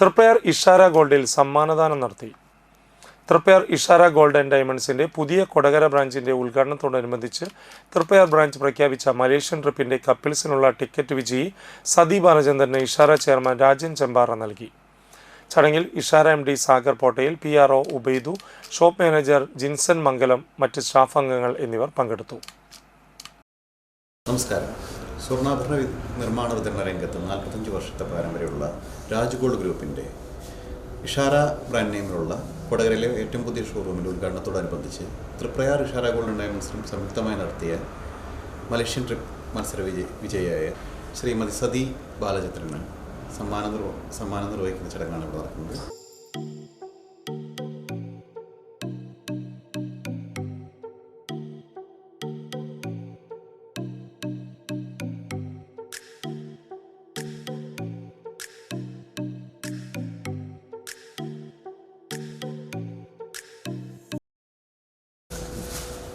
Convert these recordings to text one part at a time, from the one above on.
തൃപ്പയാർ ഇഷാര ഗോൾഡിൽ സമ്മാനദാനം നടത്തി. തൃപ്പയാർ ഇഷാര ഗോൾഡ് ആൻഡ് ഡയമണ്ട്സിന്റെ പുതിയ കൊടകര ബ്രാഞ്ചിന്റെ ഉദ്ഘാടനത്തോടനുബന്ധിച്ച് തൃപ്പയാർ ബ്രാഞ്ച് പ്രഖ്യാപിച്ച മലേഷ്യൻ ട്രിപ്പിന്റെ കപ്പിൾസിനുള്ള ടിക്കറ്റ് വിജയി സതി ബാലചന്ദ്രന് ഇഷാര ചെയർമാൻ രാജൻ ചെമ്പാറ നൽകി. ചടങ്ങിൽ Ishara M D Sagar പോട്ടയിൽ P R O Ubaid shop manager Jinson Mangalam മറ്റ് സ്റ്റാഫ് അംഗങ്ങൾ എന്നിവർ പങ്കെടുത്തു. നമസ്കാരം. സ്വർണാഭരണ നിർമ്മാണ വിതരണ രംഗത്ത് നാൽപ്പത്തഞ്ച് വർഷത്തെ പാരമ്പര്യമുള്ള രാജ്ഗോൾഡ് ഗ്രൂപ്പിന്റെ ഇഷാര ബ്രാൻഡ് നെയിമിലുള്ള കൊടകരയിലെ ഏറ്റവും പുതിയ ഷോറൂമിന്റെ ഉദ്ഘാടനത്തോടനുബന്ധിച്ച് തൃപ്രയാർ ഇഷാര ഗോൾഡ് ഡയമണ്ട്സും സംയുക്തമായി നടത്തിയ മലേഷ്യൻ ട്രിപ്പ് മത്സര വിജയ വിജയിയായ ശ്രീമതി സതി ബാലചന്ദ്രന് സമ്മാനം നിർവ സമ്മാനം നിർവഹിക്കുന്ന ചടങ്ങാണ് ഇവിടെ നടക്കുന്നത്.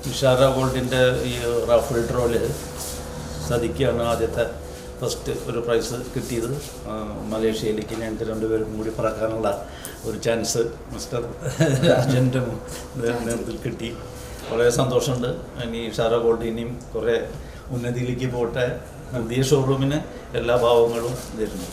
ഇഷാര ഗോൾഡിന്റെ ഈ റാഫിൾ ട്രോൽ സതിക്കാണ് ആദ്യത്തെ ഫസ്റ്റ് ഒരു പ്രൈസ് കിട്ടിയത്. മലേഷ്യയിലേക്ക് ഞങ്ങൾക്ക് രണ്ടുപേരും കൂടി പറക്കാനുള്ള ഒരു ചാൻസ് മിസ്റ്റർ രാജന്റെ നേതൃത്വത്തിൽ കിട്ടി. വളരെ സന്തോഷമുണ്ട്. ഇനി ഷാര ഗോൾഡ് ഇനിയും കുറേ ഉന്നതിയിലേക്ക് പോട്ടെ പുതിയ ഷോറൂമിന് എല്ലാ ഭാവങ്ങളും തരുന്നു